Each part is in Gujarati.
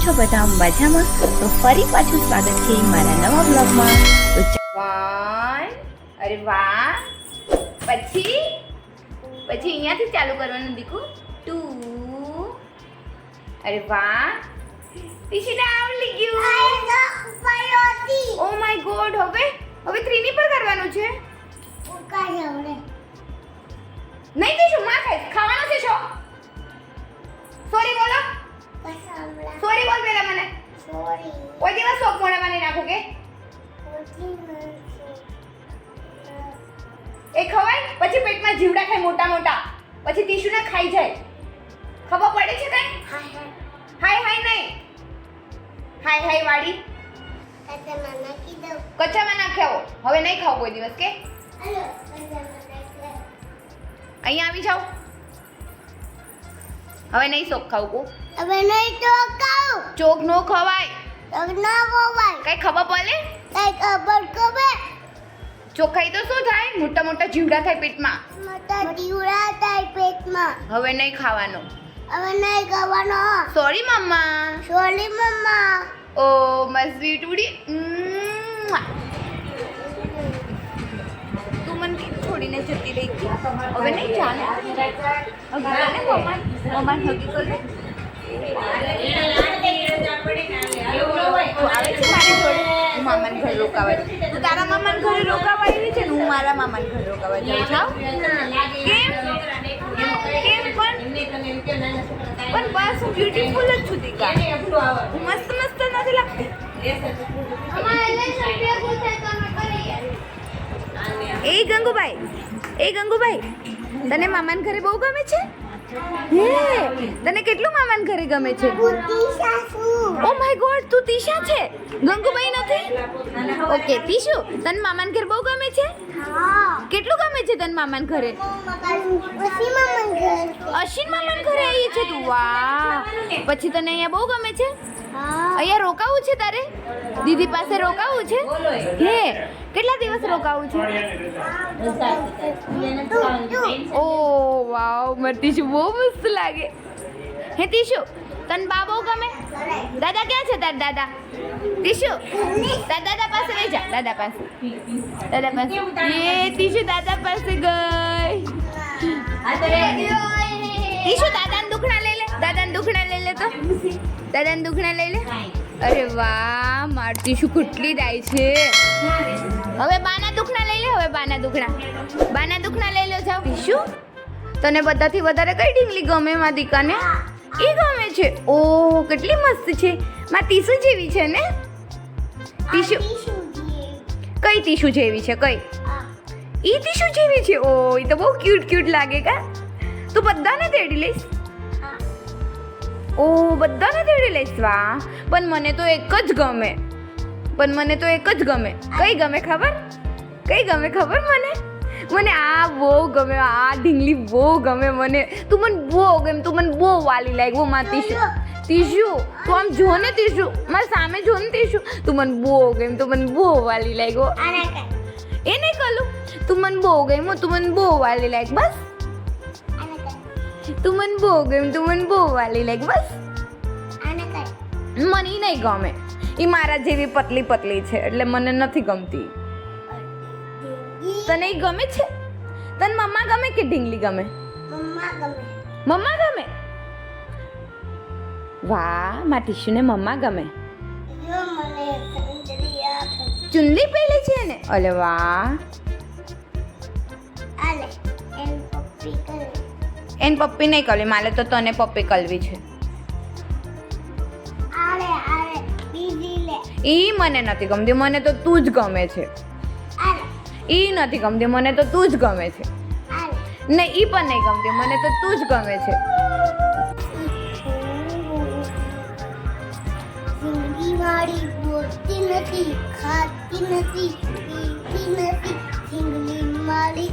છો બધા? મજામાં. તો ફરી પાછું સ્વાગત છે મારા નવા બ્લોગમાં. તો વન અરે વાહ. પછી? પછી અહીંયાથી ચાલુ કરવાનું દીકુ. ટુ અરે વાહ. ટીશીને આવડી ગયું. ઓ માય ગોડ હવે? હવે થ્રીની પર કરવાનું છે? નહીં ટીશુ માં ખાઈશ ખાવાનું છે શો. સોરી બોલો. સોરી બોલ પેલા મને. કોઈ દિવસ શોખ મોઢામાં નહીં નાખું કે? એ ખવાય? પછી પેટમાં જીવડા ખાય મોટા મોટા. પછી ટીશ્યુને ખાઈ જાય. ખબર પડે છે કઈ હાય હાય. નહીં. હાય હાય વાડી. કચ્ચામાં નાખ્યા હો હવે નહીં ખાવ કોઈ દિવસ કે? અહીંયા આવી જાઓ. હવે નહીં શોખ ખાવું હવે નહીં તો ખાવું ચોક નો ખવાય. ચોક ના ખવાય. કઈ ખબર પડે? કઈ ખબર ખબર ચોક ખાઈ તો શું થાય? મોટા મોટા જીવડા થાય પેટમાં. મોટા જીવડા થાય પેટમાં. હવે નહીં ખાવાનું. હવે નહીં ખાવાનો. Sorry mamma sorry mamma oh my sweet ઉડી. તું મને છોડીને જતી રહી ગઈ હવે નહીં ચાલે. હવે મમ્મા મમ્મા હગી કરે મામાને ઘરે રોકાવા તારા મામાને ઘરે છે હું મારા મામાને ઘરે કેમ પણ બસ બ્યુટીફુલ જ છું દીકા હું મસ્ત મસ્ત નથી લાગતી એ ગંગુભાઈ એ ગંગુભાઈ, તને મામાને ઘરે બહુ ગમે છે? હે? તને કેટલું મામાન ઘરે ગમે છે? ઓ માય ગોડ તું તીશા છે? ગંગુભાઈ નથી? ઓકે તીશુ તને મામાન ઘર બહુ ગમે છે? હા. કેટલું ગમે છે તને મામાન ઘરે? પછી મામાન ઘર. અશ્વિન મામાન ઘરે આવી છે તું? વાહ. પછી તને અહીંયા બહુ ગમે છે? અહીંયા રોકાવું છે તારે? દીદી પાસે રોકાવું છે? હે કેટલા દિવસ રોકાવું છે? ઓ વાવ મારી ટીશુ બહુ મસ્ત લાગે. હે તીશુ તને બા બહુ ગમે? દાદા ક્યાં છે તાર દાદા? ટીશુ તાર દાદા પાસે લઈ જા દાદા પાસે. દાદા પાસે. એ તીશુ દાદા પાસે ગઈ. તીશુ દાદાને દુખણા લઈ લે. દાદાને દુખણા લઈ લે તો? દાદાને દુખણા લઈ લે? અરે વાહ મારતી શું કેટલી દાય છે. હવે બાના દુખણા લઈ લે, હવે બાના દુખણા. બાના દુખણા લઈ લો જાવ શું તને બધાથી વધારે કઈ ઢીંગલી ગમે, માં દીકાને? એ ગમે છે. ઓ કેટલી મસ્ત છે. માં ટીશુ જેવી છે ને? ટીશુ કઈ ટીશુ જેવી છે, કઈ? ઈ ટીશુ જેવી છે. ઓ એ તો બહુ ક્યુટ ક્યુટ લાગે કા? તું બધાને તેડી લઈશ. ઓ બધાને તેડી લઈશ વાહ. પણ મને તો એક જ ગમે. પણ મને તો એક જ ગમે. કઈ ગમે ખબર? કઈ ગમે ખબર મને? મને આ બહુ ગમે આ ઢીંગલી બહુ ગમે મને. તું મને બહુ ગમે તું મને બહુ વાલી લાગ્યો માં તીશુ તીશુ તું આમ જો ને તીશુ મારી સામે જો ને તીશુ તું મને બહુ ગમે તું મને બહુ વાલી લાગ્યો એ નહીં કરું. તું મને બહુ ગમ્યું તું મને બહુ વાલી લાગ બસ. તું મને બહુ ગમે તું મને બહુ વાલી લાગ બસ. મને નહીં ગમે. એ મારા જેવી પતલી પતલી છે એટલે મને નથી ગમતી. તને ઈ ગમે છે? તને મમ્મા ગમે કે ઢીંગલી ગમે? મમ્મા ગમે. વાહ મા ટીશુને મમ્મા ગમે. ચુંદડી પહેરી છે ને અલે વાહ. એન પપ્પી નહીં કરવી મારે તો તને પપ્પી કરવી છે. ઈ મને નથી ગમતી મને તો તું જ ગમે છે. ઈ નથી ગમતી મને તો તું જ ગમે છે. ને ઈ પણ નહીં ગમતી મને તો તું જ ગમે છે. મારી બોલતી નથી ખાતી નથી પીતી નથી. મારી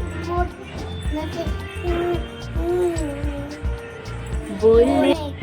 નથી. બોલ બોલે